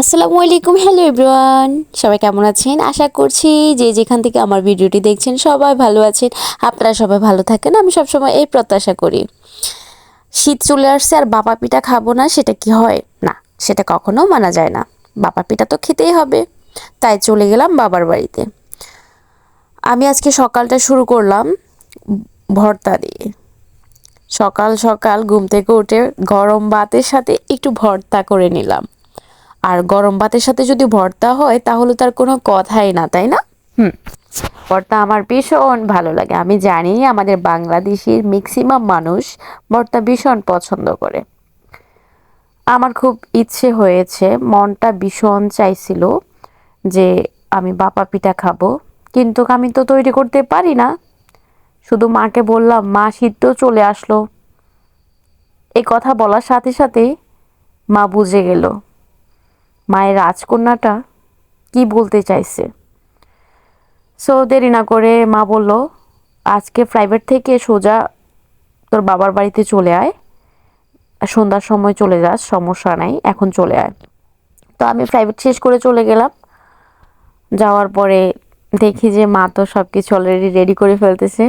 আসসালামু আলাইকুম hello everyone সবাই কেমন আছেন? আশা করছি যে যেখান থেকে আমার ভিডিওটি দেখছেন সবাই ভালো আছেন। আপনারা সবাই ভালো থাকেন, আমি সবসময় এই প্রত্যাশা করি। শীত চলে আসছে আর বাবা পিঠা খাব না, সেটা কি হয়? না, সেটা কখনো মানা যায় না। বাবা পিঠা তো খেতেই হবে। তাই চলে গেলাম বাবার বাড়িতে। আমি আজকে সকালটা শুরু করলাম ভর্তা দিয়ে। সকাল সকাল ঘুম থেকে উঠে গরম ভাতের সাথে একটু ভর্তা করে নিলাম। আর গরম ভাতের সাথে যদি ভর্তা হয় তাহলে তার কোনো কথাই না তাই না? হুম। ভর্তা আমার ভীষণ ভালো লাগে। আমি জানি আমাদের বাংলাদেশের ম্যাক্সিমাম মানুষ ভর্তা ভীষণ পছন্দ করে। আমার খুব ইচ্ছে হয়েছে মনটা ভীষণ চাইছিল যে আমি বাপা পিঠা খাব। কিন্তু আমি তো তৈরি করতে পারি না। শুধু মাকে বললাম মা শীত তো চলে আসলো। এই কথা বলার সাথে সাথেই মা বুঝে গেল মায়ের রাজকন্যাটা কি বলতে চাইছে? সো দেরি না করে মা বলল, আজকে প্রাইভেট থেকে সোজা তোর বাবার বাড়িতে চলে আয়। সন্ধ্যার সময় চলে যাস, সমস্যা নাই, এখন চলে আয়। তো আমি প্রাইভেট শেষ করে চলে গেলাম। যাওয়ার পরে দেখি যে মা তো সব কিছু অলরেডি রেডি করে ফেলতেছে।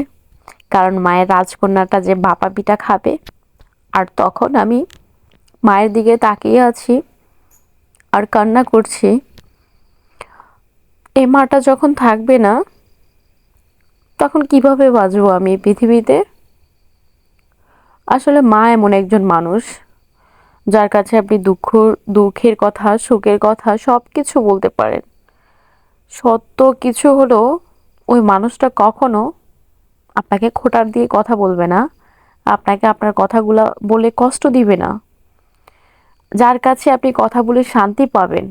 কারণ মায়ের রাজকন্যাটা যে বাপা পিঠা খাবে, আর তখন আমি মায়ের দিকে তাকিয়ে আছি। আর কান্না করছি। এই মাটা যখন থাকবে না, তখন কীভাবে বাঁচবো আমি পৃথিবীতে? আসলে মা এমন একজন মানুষ, যার কাছে আপনি দুঃখ, দুঃখের কথা, সুখের কথা সব কিছু বলতে পারেন। সত্য কিছু হলো, ওই মানুষটা কখনো আপনাকে খোটার দিয়ে কথা বলবে না। আপনাকে আপনার কথাগুলো বলে কষ্ট দিবে না। যার কাছে আপনি কথা বলে শান্তি পাবেন।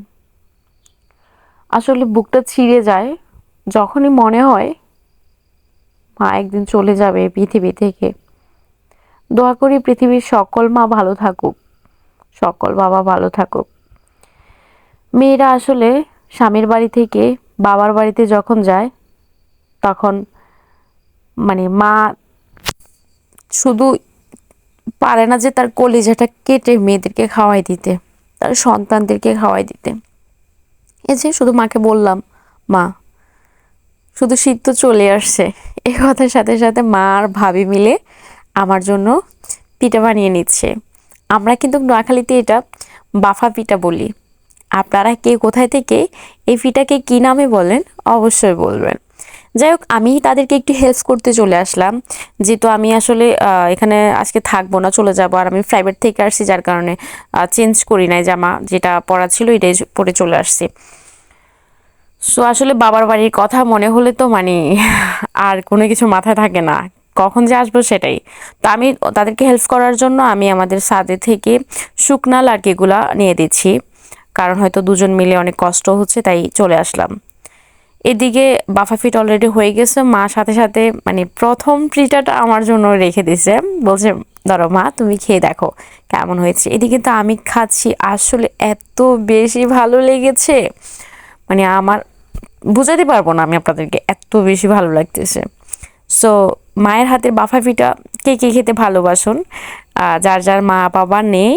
আসলে বুকটা ছিঁড়ে যায়, যখনই মনে হয়, মা একদিন চলে যাবে পৃথিবী থেকে। দোয়া করি পৃথিবীর সকল মা ভালো থাকুক, সকল বাবা ভালো থাকুক। মেয়েরা আসলে স্বামীর বাড়ি থেকে বাবার বাড়িতে যখন যায়, তখন মানে মা শুধু পারে না যে তার কলিজাটা কেটে মেয়েদেরকে খাওয়াই দিতে, তার সন্তানদেরকে খাওয়াই দিতে। এই যে শুধু মাকে বললাম, মা, শুধু শীত তো চলে আসছে। এই কথার সাথে সাথে মা আর ভাবি মিলে আমার জন্য পিঠা বানিয়ে নিচ্ছে। আমরা কিন্তু নোয়াখালীতে এটা বাফা পিঠা বলি। আপনারা কে কোথায় থেকে এই পিঠাকে কী নামে বলেন অবশ্যই বলবেন। যাই হোক আমি তাদেরকে একটু হেল্প করতে চলে আসলাম। যেহেতু আমি আসলে এখানে আজকে থাকব না, চলে যাব। আর আমি প্রাইভেট থেকে আসছি, যার কারণে চেঞ্জ করি নাই জামা যেটা পরা ছিল, এটাই পরে চলে আসছি। সো আসলে বাবার বাড়ির কথা মনে হলে তো মানে আর কোনো কিছু মাথায় থাকে না। কখন যে আসব সেটাই। তো আমি তাদেরকে হেল্প করার জন্য আমি আমাদের সাদে থেকে শুকনা লাড়কিগুলা নিয়ে দিচ্ছি। কারণ হয়তো দুজন মিলে অনেক কষ্ট হচ্ছে, তাই চলে আসলাম। এদিকে বাফা ফিট অলরেডি হয়ে গেছে। মা সাথে সাথে মানে প্রথম পিঠাটা আমার জন্য রেখে দিছে বলছে, ধরো মা, তুমি খেয়ে দেখো কেমন হয়েছে। এদিকে তো আমি খাচ্ছি। আসলে এত বেশি ভালো লেগেছে। মানে আমার বুঝাতে পারব না আমি আপনাদেরকে, এত বেশি ভালো লাগতেছে। সো মায়ের হাতের বাফা পিঠা কে কে খেতে ভালোবাসুন? যার যার মা বাবা নেই,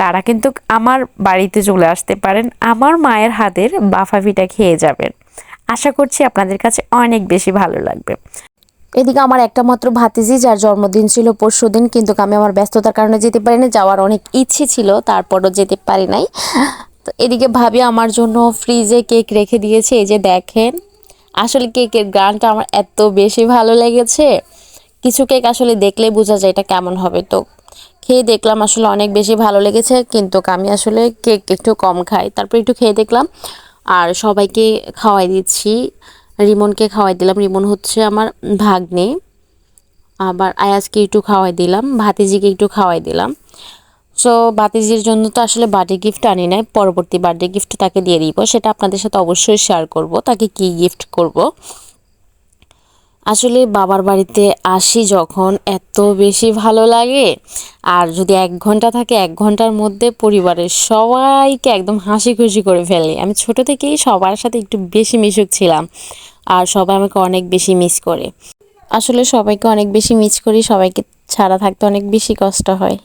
তারা কিন্তু আমার বাড়িতে চলে আসতে পারেন। আমার মায়ের হাতের বাফা পিঠা খেয়ে যাবেন। আশা করছি আপনাদের কাছে অনেক বেশি ভালো লাগবে। এদিকে আমার একটা মাত্র ভাতিজি, যার জন্মদিন ছিল পরশু দিন, কিন্তু আমি আমার ব্যস্ততার কারণে যেতে পারি পারিনি, যাওয়ার অনেক ইচ্ছে ছিল, তারপরও যেতে পারি নাই। তো এদিকে ভাবি আমার জন্য ফ্রিজে কেক রেখে দিয়েছে, এই যে দেখেন, আসলে কেকের গানটা আমার এত বেশি ভালো লেগেছে। কিছু কেক আসলে দেখলে বোঝা যায় এটা কেমন হবে। তো খেয়ে দেখলাম আসলে অনেক বেশি ভালো লেগেছে, কিন্তু আমি আসলে কেক একটু কম খাই। তারপর একটু খেয়ে দেখলাম আর সবাইকে খাওয়াই দিচ্ছি। রিমনকে খাওয়াই দিলাম। রিমন হচ্ছে আমার ভাগ্নে। আবার আয়াজকে একটু খাওয়াই দিলাম। ভাতিজিকে একটু খাওয়াই দিলাম। সো ভাতিজির জন্য তো আসলে বার্থডে গিফট আনি নাই। পরবর্তী বার্থডে গিফট তাকে দিয়ে দিব। সেটা আপনাদের সাথে অবশ্যই শেয়ার করব। তাকে কি গিফট করব? আসলে বাবার বাড়িতে আসি যখন এত বেশি ভালো লাগে। আর যদি এক ঘণ্টা থাকে, এক ঘণ্টার মধ্যে পরিবারের সবাইকে একদম হাসি খুশি করে ফেলে। আমি ছোট থেকেই সবার সাথে একটু বেশি মিশুক ছিলাম আর সবাই আমাকে অনেক বেশি মিস করে। আসলে সবাইকে অনেক বেশি মিস করি, সবাইকে ছাড়া থাকতে অনেক বেশি কষ্ট হয়।